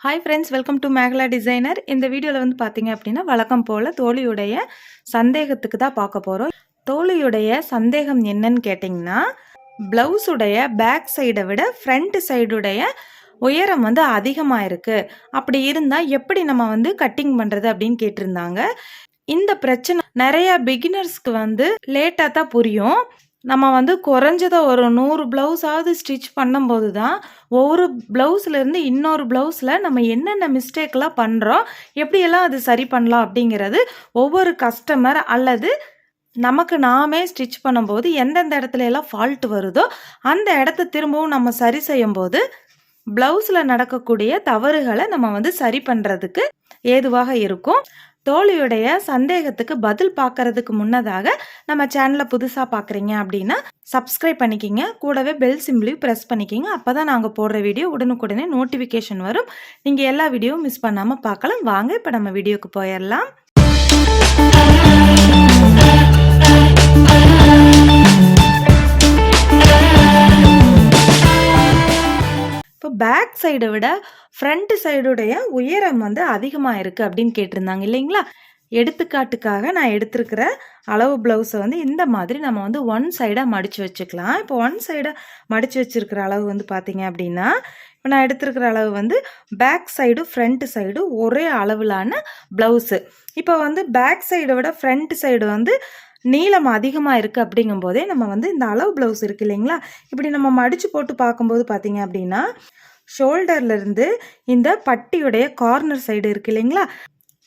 Hi friends welcome to Mekala designer இந்த வீடியோவில் வந்து பார்த்தீங்க அப்படின்னா வழக்கம் போல் தோழியுடைய சந்தேகத்துக்கு தான் பார்க்க போகிறோம் தோழியுடைய சந்தேகம் என்னன்னு கேட்டிங்கன்னா ப்ளவுஸுடைய பேக் சைடை விட ஃப்ரண்ட் சைடுடைய உயரம் வந்து அதிகமாக இருக்குது அப்படி இருந்தால் எப்படி நம்ம வந்து கட்டிங் பண்ணுறது அப்படின்னு கேட்டிருந்தாங்க. இந்த பிரச்சனை நிறைய பிகினர்ஸ்க்கு வந்து லேட்டாக தான் புரியும். நம்ம வந்து குறைஞ்சதை ஒரு நூறு ப்ளவுஸாவது ஸ்டிச் பண்ணும்போது தான் ஒவ்வொரு ப்ளவுஸ்லேருந்து இன்னொரு ப்ளவுஸில் நம்ம என்னென்ன மிஸ்டேக்லாம் பண்ணுறோம் எப்படியெல்லாம் அது சரி பண்ணலாம் அப்படிங்கிறது ஒவ்வொரு கஸ்டமர் அல்லது நமக்கு நாமே ஸ்டிச் பண்ணும்போது எந்தெந்த இடத்துல எல்லாம் ஃபால்ட் வருதோ அந்த இடத்த திரும்பவும் நம்ம சரி செய்யும்போது ப்ளவுஸில் நடக்கக்கூடிய தவறுகளை நம்ம வந்து சரி பண்ணுறதுக்கு ஏதுவாக இருக்கும். தோழியுடைய சந்தேகத்துக்கு பதில் பார்க்கறதுக்கு முன்னதாக நம்ம சேனலை புதுசாக பார்க்குறீங்க அப்படின்னா சப்ஸ்கிரைப் பண்ணிக்கிங்க. கூடவே பெல் சிம்பிளையும் ப்ரெஸ் பண்ணிக்கிங்க. அப்போ தான் நாங்கள் போடுற வீடியோ உடனுக்குடனே நோட்டிஃபிகேஷன் வரும். நீங்கள் எல்லா வீடியோவும் மிஸ் பண்ணாமல் பார்க்கலாம். வாங்க இப்போ நம்ம வீடியோக்கு போயிடலாம் இப்போ பேக் சைடை விட ஃப்ரண்ட் சைடுடைய உயரம் வந்து அதிகமாக இருக்குது அப்படின்னு கேட்டிருந்தாங்க இல்லைங்களா? எடுத்துக்காட்டுக்காக நான் எடுத்திருக்கிற அளவு ப்ளவுஸை வந்து இந்த மாதிரி நம்ம வந்து ஒன் சைடாக மடித்து வச்சுக்கலாம். இப்போ ஒன் சைடாக மடித்து வச்சுருக்கிற அளவு வந்து பார்த்தீங்க அப்படின்னா இப்போ நான் எடுத்திருக்கிற அளவு வந்து பேக் சைடு ஃப்ரண்ட் சைடு ஒரே அளவிலான ப்ளவுஸு இப்போ வந்து பேக் சைடை விட ஃப்ரண்ட் சைடு வந்து நீளம் அதிகமாக இருக்குது அப்படிங்கும்போதே நம்ம வந்து இந்த அளவு ப்ளவுஸ் இருக்குது இல்லைங்களா? இப்படி நம்ம மடித்து போட்டு பார்க்கும்போது பார்த்தீங்க அப்படின்னா ஷோல்டர்லேருந்து இந்த பட்டியுடைய கார்னர் சைடு இருக்குது இல்லைங்களா?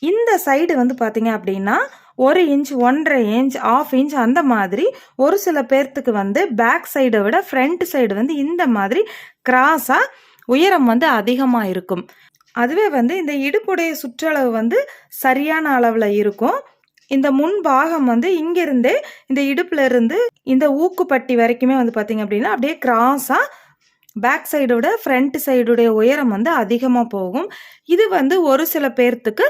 இந்த சைடு வந்து பார்த்தீங்க அப்படின்னா ஒரு இன்ச் ஒன்றரை இன்ச் ஆஃப் இன்ச் அந்த மாதிரி ஒரு சில பேர்த்துக்கு வந்து பேக் சைடை விட ஃப்ரண்ட் சைடு வந்து இந்த மாதிரி கிராஸாக உயரம் வந்து அதிகமாக இருக்கும். அதுவே வந்து இந்த இடுப்புடைய சுற்றளவு வந்து சரியான அளவில் இருக்கும். இந்த முன் பாகம் வந்து இங்கிருந்தே இந்த இடுப்புல இருந்து இந்த ஊக்குப்பட்டி வரைக்குமே வந்து பார்த்தீங்க அப்படின்னா அப்படியே கிராஸாக பேக் சைடோட ஃப்ரண்ட் சைடுடைய உயரம் வந்து அதிகமாக போகும். இது வந்து ஒரு சில பேர்த்துக்கு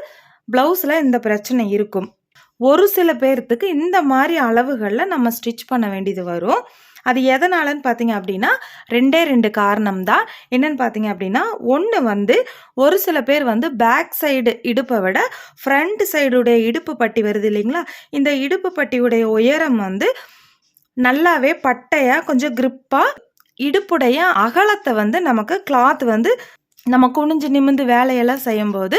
ப்ளவுஸில் இந்த பிரச்சனை இருக்கும். ஒரு சில பேர்த்துக்கு இந்த மாதிரி அளவுகளில் நம்ம ஸ்டிச் பண்ண வேண்டியது வரும். அது எதனாலன்னு பார்த்தீங்க அப்படின்னா ரெண்டே ரெண்டு காரணம் தான் என்னன்னு பார்த்தீங்க அப்படின்னா ஒன்று வந்து ஒரு சில பேர் வந்து பேக் சைடு இடுப்பை விட ஃப்ரண்ட் சைடுடைய இடுப்பு பட்டி வருது இல்லைங்களா? இந்த இடுப்பு பட்டியுடைய உயரம் வந்து நல்லாவே பட்டையாக கொஞ்சம் கிரிப்பாக இடுப்புடைய அகலத்தை வந்து நமக்கு கிளாத் வந்து நம்ம குனிஞ்சு நிமிந்து வேலையெல்லாம் செய்யும்போது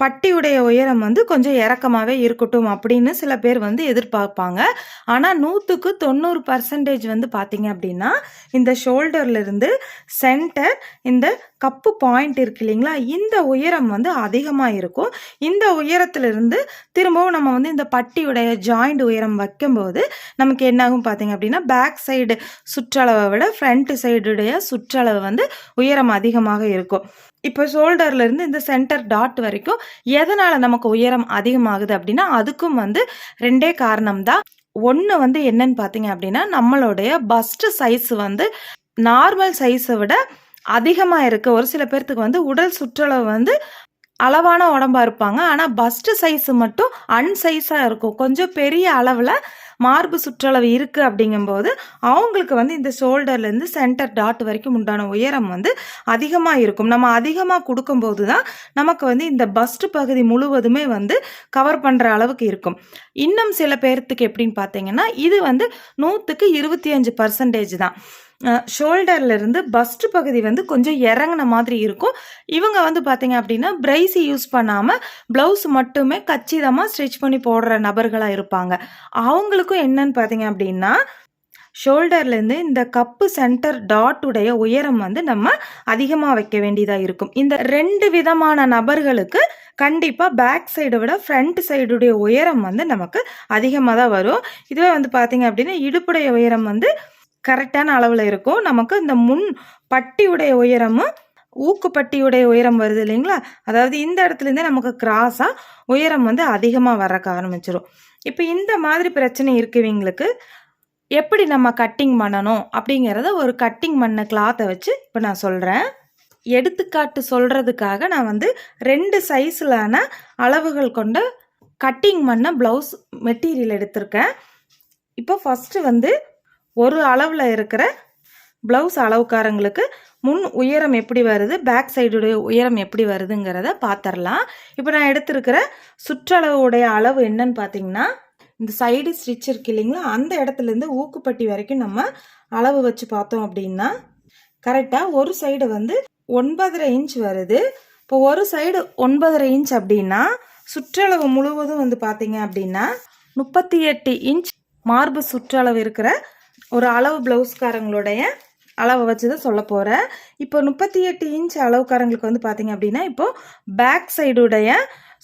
பட்டியுடைய உயரம் வந்து கொஞ்சம் இறக்கமாகவே இருக்கட்டும் அப்படின்னு சில பேர் வந்து எதிர்பார்ப்பாங்க. ஆனால் நூற்றுக்கு தொண்ணூறு பர்சன்டேஜ் வந்து பார்த்தீங்க அப்படின்னா இந்த ஷோல்டர்லேருந்து சென்டர் இந்த கப்பு பாயிண்ட் இருக்கு இல்லைங்களா? இந்த உயரம் வந்து அதிகமாக இருக்கும். இந்த உயரத்திலிருந்து திரும்பவும் நம்ம வந்து இந்த பட்டியுடைய ஜாயிண்ட் உயரம் வைக்கும்போது நமக்கு என்னாகும் பார்த்தீங்க அப்படின்னா பேக் சைடு சுற்றளவை விட ஃப்ரண்ட் சைடுடைய சுற்றளவு வந்து உயரம் அதிகமாக இருக்கும். இப்போ ஷோல்டர்லேருந்து இந்த சென்டர் டாட் வரைக்கும் எதனால் நமக்கு உயரம் அதிகமாகுது அப்படின்னா அதுக்கும் வந்து ரெண்டே காரணம் தான். ஒன்று வந்து என்னன்னு பார்த்தீங்க அப்படின்னா நம்மளுடைய பஸ்ட் சைஸ் வந்து நார்மல் சைஸை விட அதிகமாக இருக்குது ஒரு சில பேர்த்துக்கு வந்து உடல் சுற்றளவு வந்து அளவான உடம்பா இருப்பாங்க. ஆனால் பஸ்ட் சைஸ் மட்டும் அன்சைஸாக இருக்கும். கொஞ்சம் பெரிய அளவில் மார்பு சுற்றளவு இருக்குது அப்படிங்கும்போது அவங்களுக்கு வந்து இந்த ஷோல்டர்லேருந்து சென்டர் டாட் வரைக்கும் உண்டான உயரம் வந்து அதிகமாக இருக்கும். நம்ம அதிகமாக கொடுக்கும்போது தான் நமக்கு வந்து இந்த பஸ்ட் பகுதி முழுவதுமே வந்து கவர் பண்ணுற அளவுக்கு இருக்கும். இன்னும் சில பேர்த்துக்கு எப்படின்னு பார்த்தீங்கன்னா இது வந்து நூற்றுக்கு இருபத்தி அஞ்சு பர்சன்டேஜ் தான். ஷோல்டர்லேருந்து பஸ்ட் பகுதி வந்து கொஞ்சம் இறங்கின மாதிரி இருக்கும். இவங்க வந்து பார்த்தீங்க அப்படின்னா பிரைஸி யூஸ் பண்ணாமல் ப்ளவுஸ் மட்டுமே கச்சிதமாக ஸ்டிச் பண்ணி போடுற நபர்களாக இருப்பாங்க. அவங்களுக்கும் என்னன்னு பார்த்தீங்க அப்படின்னா ஷோல்டர்லேருந்து இந்த கப்பு சென்டர் டாட் உடைய உயரம் வந்து நம்ம அதிகமாக வைக்க வேண்டியதாக இருக்கும். இந்த ரெண்டு விதமான நபர்களுக்கு கண்டிப்பாக பேக் சைடை விட ஃப்ரண்ட் சைடுடைய உயரம் வந்து நமக்கு அதிகமாக தான் வரும். இதுவே வந்து பார்த்தீங்க அப்படின்னா இடுப்புடைய உயரம் வந்து கரெக்டான அளவில் இருக்கும். நமக்கு இந்த முன் பட்டியுடைய உயரமும் ஊக்குப்பட்டியுடைய உயரம் வருது இல்லைங்களா? அதாவது இந்த இடத்துலேருந்தே நமக்கு கிராஸாக உயரம் வந்து அதிகமாக வரக்க ஆரம்பிச்சிடும் இப்போ இந்த மாதிரி பிரச்சனை இருக்குவங்களுக்கு எப்படி நம்ம கட்டிங் பண்ணணும்? அப்படிங்கிறத ஒரு கட்டிங் பண்ண கிளாத்தை வச்சு இப்போ நான் சொல்கிறேன் எடுத்துக்காட்டு சொல்கிறதுக்காக நான் வந்து ரெண்டு சைஸிலான அளவுகள் கொண்ட கட்டிங் பண்ண ப்ளவுஸ் மெட்டீரியல் எடுத்திருக்கேன். இப்போ ஃபஸ்ட்டு வந்து ஒரு அளவில் இருக்கிற ப்ளவுஸ் அளவுக்காரங்களுக்கு முன் உயரம் எப்படி வருது பேக் சைடுடைய உயரம் எப்படி வருதுங்கிறத பார்த்துடலாம் இப்போ நான் எடுத்திருக்கிற சுற்றளவுடைய அளவு என்னன்னு பார்த்தீங்கன்னா இந்த சைடு ஸ்டிச் இருக்கு இல்லைங்களா அந்த இடத்துலேருந்து ஊக்குப்பட்டி வரைக்கும் நம்ம அளவு வச்சு பார்த்தோம் அப்படின்னா கரெக்டாக ஒரு சைடு வந்து ஒன்பதரை இன்ச் வருது. இப்போ ஒரு சைடு ஒன்பதரை இன்ச் அப்படின்னா சுற்றளவு முழுவதும் வந்து பார்த்தீங்க அப்படின்னா முப்பத்தி எட்டு இன்ச் மார்பு சுற்றளவு இருக்கிற ஒரு அளவு ப்ளவுஸ்காரங்களுடைய அளவை வச்சு தான் சொல்ல போகிறேன் இப்போ முப்பத்தி எட்டு இன்ச் அளவுக்காரங்களுக்கு வந்து பார்த்தீங்க அப்படின்னா இப்போது பேக் சைடுடைய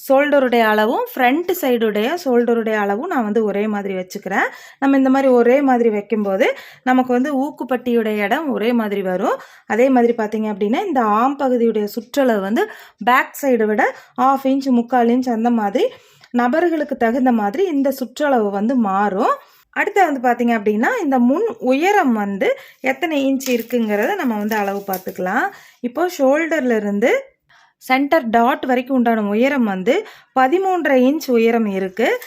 ஷோல்டருடைய அளவும் ஃப்ரண்ட் சைடுடைய ஷோல்டருடைய அளவும் நான் வந்து ஒரே மாதிரி வச்சுக்கிறேன். நம்ம இந்த மாதிரி ஒரே மாதிரி வைக்கும்போது நமக்கு வந்து ஊக்குப்பட்டியுடைய இடம் ஒரே மாதிரி வரும். அதே மாதிரி பார்த்தீங்க அப்படின்னா இந்த ஆம் பகுதியுடைய சுற்றளவு வந்து பேக் சைடை விட ஆஃப் இன்ச் முக்கால் இன்ச் அந்த மாதிரி நபர்களுக்கு தகுந்த மாதிரி இந்த சுற்றளவு வந்து மாறும். அடுத்து வந்து பார்த்தீங்க அப்படின்னா இந்த முன் உயரம் வந்து எத்தனை இன்ச் இருக்குங்கிறத நம்ம வந்து அளவு பார்த்துக்கலாம். இப்போ ஷோல்டர்ல இருந்து சென்டர் டாட் வரைக்கும் உண்டான உயரம் வந்து பதிமூன்றரை இன்ச் உயரம் இருக்குது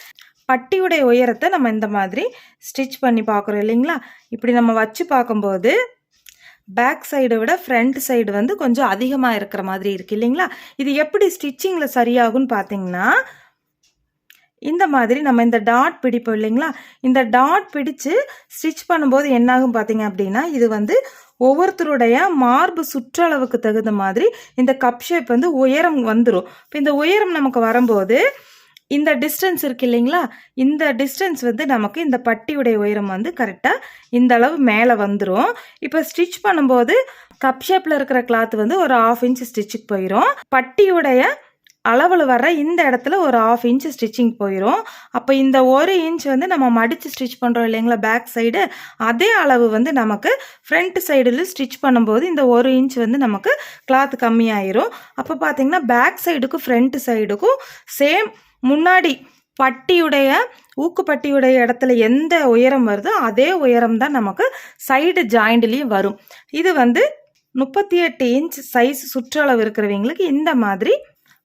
பட்டியுடைய உயரத்தை நம்ம இந்த மாதிரி ஸ்டிச் பண்ணி பார்க்குறோம் இல்லைங்களா? இப்படி நம்ம வச்சு பார்க்கும்போது பேக் சைடை விட ஃப்ரண்ட் சைடு வந்து கொஞ்சம் அதிகமாக இருக்கிற மாதிரி இருக்குது இல்லைங்களா? இது எப்படி ஸ்டிச்சிங்கில் சரியாகும்னு பார்த்தீங்கன்னா இந்த மாதிரி நம்ம இந்த டாட் பிடிப்போம் இல்லைங்களா? இந்த டாட் பிடிச்சு ஸ்டிச் பண்ணும்போது என்னாகும் பார்த்தீங்க அப்படின்னா இது வந்து ஒவ்வொருத்தருடைய மார்பு சுற்றளவுக்கு தகுந்த மாதிரி இந்த கப் ஷேப் வந்து உயரம் வந்துடும் இப்போ இந்த உயரம் நமக்கு வரும்போது இந்த டிஸ்டன்ஸ் இருக்கு இல்லைங்களா? இந்த டிஸ்டன்ஸ் வந்து நமக்கு இந்த பட்டியுடைய உயரம் வந்து கரெக்டாக இந்த அளவு மேலே வந்துடும் இப்போ ஸ்டிச் பண்ணும்போது கப் ஷேப்பில் இருக்கிற கிளாத் வந்து ஒரு ஆஃப் இன்ச் ஸ்டிச்சுக்கு போயிடும் பட்டியுடைய அளவில் வர இந்த இடத்துல ஒரு ஆஃப் இன்ச் ஸ்டிச்சிங் போயிடும் அப்போ இந்த ஒரு இன்ச் வந்து நம்ம மடித்து ஸ்டிச் பண்ணுறோம் இல்லைங்களா பேக் சைடு அதே அளவு வந்து நமக்கு ஃப்ரண்ட் சைடில் ஸ்டிச் பண்ணும்போது இந்த ஒரு இன்ச் வந்து நமக்கு கிளாத் கம்மியாயிரும். அப்போ பார்த்தீங்கன்னா பேக் சைடுக்கும் ஃப்ரண்ட் சைடுக்கும் சேம் முன்னாடி பட்டியுடைய ஊக்குப்பட்டியுடைய இடத்துல எந்த உயரம் வருதோ அதே உயரம் தான் நமக்கு சைடு ஜாயிண்ட்லேயும் வரும். இது வந்து முப்பத்தி எட்டு இன்ச் சைஸ் சுற்றளவு இருக்கிறவங்களுக்கு இந்த மாதிரி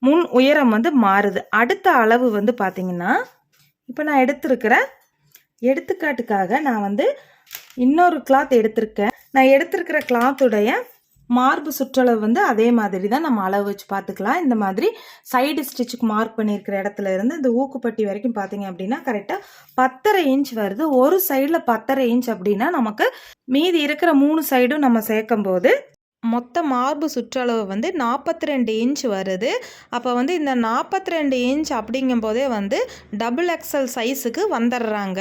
முன் உயரம் வந்து மாறுது. அடுத்த அளவு வந்து பார்த்திங்கன்னா இப்போ நான் எடுத்திருக்கிற எடுத்துக்காட்டுக்காக நான் வந்து இன்னொரு கிளாத் எடுத்திருக்கேன். நான் எடுத்திருக்கிற கிளாத்துடைய மார்பு சுற்றளவு வந்து அதே மாதிரி தான் நம்ம அளவு வச்சு பார்த்துக்கலாம். இந்த மாதிரி சைடு ஸ்டிச்சுக்கு மார்க் பண்ணியிருக்கிற இடத்துல இருந்து இந்த ஊக்குப்பட்டி வரைக்கும் பார்த்தீங்க அப்படின்னா கரெக்டாக பத்தரை இன்ச் வருது. ஒரு சைடில் பத்தரை இன்ச் அப்படின்னா நமக்கு மீதி இருக்கிற மூணு சைடும் நம்ம சேர்க்கும் போது மொத்த மார்பு சுற்றளவு வந்து நாற்பத்தி ரெண்டு இன்ச் வருது. அப்போ வந்து இந்த நாற்பத்தி ரெண்டு இன்ச் அப்படிங்கும்போதே வந்து டபுள் எக்ஸல் சைஸுக்கு வந்துடுறாங்க.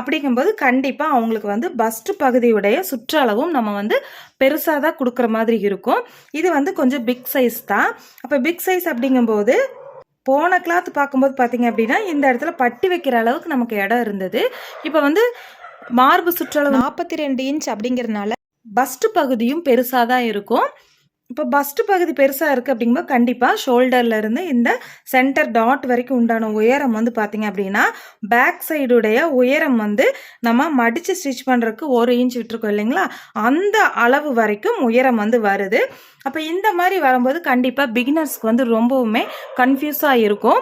அப்படிங்கும்போது கண்டிப்பாக அவங்களுக்கு வந்து பஸ்ட் பகுதியுடைய சுற்றளவும் நம்ம வந்து பெருசாக தான் கொடுக்குற மாதிரி இருக்கும். இது வந்து கொஞ்சம் பிக் சைஸ் தான். அப்போ பிக் சைஸ் அப்படிங்கும்போது போன கிளாத் பார்க்கும்போது பார்த்தீங்க அப்படின்னா இந்த இடத்துல பட்டி வைக்கிற அளவுக்கு நமக்கு இடம் இருந்தது. இப்போ வந்து மார்பு சுற்றளவு நாற்பத்தி ரெண்டு இன்ச் அப்படிங்கிறதுனால பஸ்ட் பகுதியும் பெருசாக தான் இருக்கும். இப்போ பஸ்ட் பகுதி பெருசாக இருக்குது அப்படிங்கும்போது கண்டிப்பாக ஷோல்டர்லேருந்து இந்த சென்டர் டாட் வரைக்கும் உண்டான உயரம் வந்து பார்த்தீங்க அப்படின்னா பேக் சைடுடைய உயரம் வந்து நம்ம மடித்து ஸ்டிச் பண்ணுறதுக்கு ஒரு இன்ச் விட்டுருக்கோம் இல்லைங்களா? அந்த அளவு வரைக்கும் உயரம் வந்து வருது. அப்போ இந்த மாதிரி வரும்போது கண்டிப்பாக பிகினர்ஸ்க்கு வந்து ரொம்பவுமே கன்ஃபியூஸாக இருக்கும்.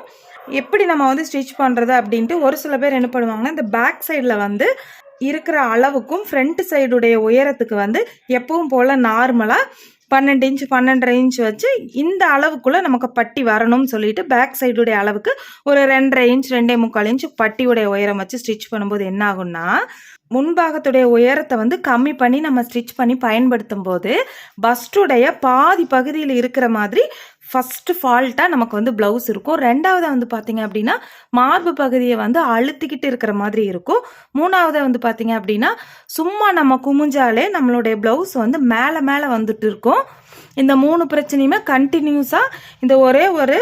எப்படி நம்ம வந்து ஸ்டிச் பண்ணுறது அப்படின்ட்டு ஒரு சில பேர் என்ன பண்ணுவாங்கன்னா இந்த பேக் சைடில் வந்து இருக்கிற அளவுக்கும் ஃப்ரண்ட் சைடுடைய உயரத்துக்கு வந்து எப்பவும் போல் நார்மலாக பன்னெண்டு இன்ச் பன்னெண்டரை இன்ச் வச்சு இந்த அளவுக்குள்ளே நமக்கு பட்டி வரணும்னு சொல்லிட்டு பேக் சைடுடைய அளவுக்கு ஒரு ரெண்டரை இன்ச் ரெண்டே முக்கால் இன்ச் பட்டியுடைய உயரம் வச்சு ஸ்டிச் பண்ணும்போது என்ன ஆகும்னா முன்பாகத்துடைய உயரத்தை வந்து கம்மி பண்ணி நம்ம ஸ்டிச் பண்ணி பயன்படுத்தும் போது பஸ்டுடைய பாதி பகுதியில் இருக்கிற மாதிரி ஃபஸ்ட்டு ஃபால்ட்டாக நமக்கு வந்து ப்ளவுஸ் இருக்கும். ரெண்டாவது வந்து பார்த்தீங்க அப்படின்னா மார்பு பகுதியை வந்து அழுத்திக்கிட்டு இருக்கிற மாதிரி இருக்கும். மூணாவது வந்து பார்த்தீங்க அப்படின்னா சும்மா நம்ம குமிஞ்சாலே நம்மளுடைய ப்ளவுஸ் வந்து மேலே மேலே வந்துட்டு இருக்கும். இந்த மூணு பிரச்சனையுமே கண்டினியூஸாக இந்த ஒரே ஒரு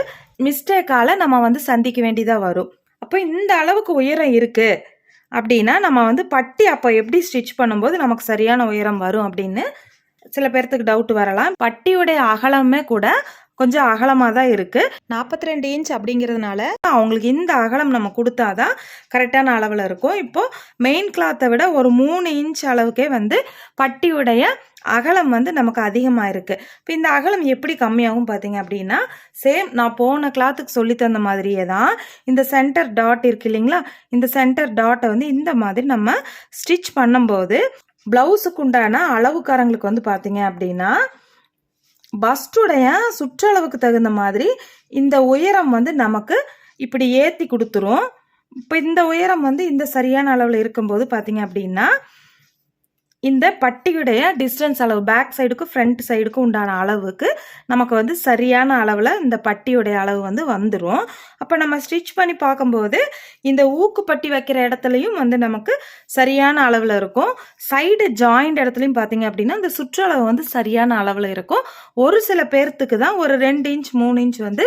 மிஸ்டேக்கால் நம்ம வந்து சந்திக்க வேண்டியதாக வரும். அப்போ இந்த அளவுக்கு உயரம் இருக்குது அப்படின்னா நம்ம வந்து பட்டி அப்போ எப்படி ஸ்டிச் பண்ணும்போது நமக்கு சரியான உயரம் வரும் அப்படின்னு சில பேர்த்துக்கு டவுட் வரலாம். பட்டியுடைய அகலமே கூட கொஞ்சம் அகலமாக தான் இருக்குது நாற்பத்தி ரெண்டு இன்ச் அப்படிங்கிறதுனால அவங்களுக்கு இந்த அகலம் நம்ம கொடுத்தாதான் கரெக்டான அளவில் இருக்கும். இப்போது மெயின் கிளாத்தை விட ஒரு மூணு இன்ச் அளவுக்கே வந்து பட்டியுடைய அகலம் வந்து நமக்கு அதிகமாக இருக்குது இப்போ இந்த அகலம் எப்படி கம்மியாகும் பார்த்தீங்க அப்படின்னா சேம் நான் போன கிளாத்துக்கு சொல்லி தந்த மாதிரியே தான் இந்த சென்டர் டாட் இருக்கு இல்லைங்களா? இந்த சென்டர் டாட்டை வந்து இந்த மாதிரி நம்ம ஸ்டிச் பண்ணும்போது ப்ளவுஸுக்கு உண்டான அளவுக்காரங்களுக்கு வந்து பார்த்தீங்க அப்படின்னா பஸ்டுடைய சுற்றளவுக்கு தகுந்த மாதிரி இந்த உயரம் வந்து நமக்கு இப்படி ஏற்றி கொடுத்துரும். இப்போ இந்த உயரம் வந்து இந்த சரியான அளவில் இருக்கும்போது பார்த்தீங்க அப்படின்னா இந்த பட்டியுடைய டிஸ்டன்ஸ் அளவு பேக் சைடுக்கும் ஃப்ரண்ட் சைடுக்கும் உண்டான அளவுக்கு நமக்கு வந்து சரியான அளவில் இந்த பட்டியுடைய அளவு வந்து வந்துடும் அப்போ நம்ம ஸ்டிச் பண்ணி பார்க்கும்போது இந்த ஊக்கு பட்டி வைக்கிற இடத்துலையும் வந்து நமக்கு சரியான அளவில் இருக்கும். சைடு ஜாயிண்ட் இடத்துலையும் பார்த்தீங்க அப்படின்னா இந்த சுற்றளவு வந்து சரியான அளவில் இருக்கும். ஒரு சில பேர்த்துக்கு தான் ஒரு ரெண்டு இன்ச் மூணு இன்ச் வந்து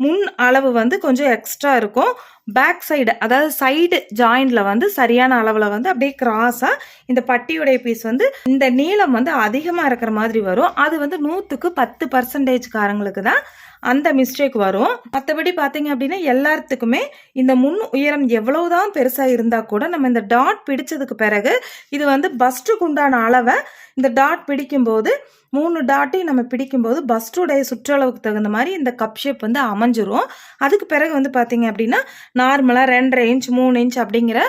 முன் அளவு வந்து கொஞ்சம் எக்ஸ்ட்ரா இருக்கும். பேக் சைடு அதாவது சைடு ஜாயிண்டில் வந்து சரியான அளவில் வந்து அப்படியே கிராஸாக இந்த பட்டியுடைய பீஸ் வந்து இந்த நீளம் வந்து அதிகமாக இருக்கிற மாதிரி வரும். அது வந்து நூற்றுக்கு பத்து பர்சன்டேஜ்காரங்களுக்கு தான் அந்த மிஸ்டேக் வரும். மற்றபடி பார்த்தீங்க அப்படின்னா எல்லாத்துக்குமே இந்த முன் உயரம் எவ்வளவுதான் பெருசாக இருந்தால் கூட நம்ம இந்த டாட் பிடிச்சதுக்கு பிறகு இது வந்து பஸ்ட்டுக்கு உண்டான அளவை இந்த டாட் பிடிக்கும்போது மூணு டாட்டையும் நம்ம பிடிக்கும்போது பஸ்டுடைய சுற்றளவுக்கு தகுந்த மாதிரி இந்த கப் ஷேப் வந்து அமைஞ்சிரும். அதுக்கு பிறகு வந்து பார்த்தீங்க அப்படின்னா நார்மலாக ரெண்டரை இன்ச் மூணு இன்ச் அப்படிங்கிற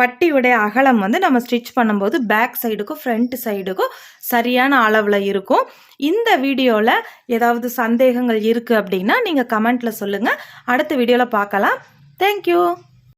பட்டியுடைய அகலம் வந்து நம்ம ஸ்டிச் பண்ணும்போது பேக் சைடுக்கும் ஃப்ரண்ட் சைடுக்கும் சரியான அளவில் இருக்கும். இந்த வீடியோவில் ஏதாவது சந்தேகங்கள் இருக்குது அப்படின்னா நீங்கள் கமெண்ட்டில் சொல்லுங்கள் அடுத்த வீடியோவில் பார்க்கலாம். தேங்க்யூ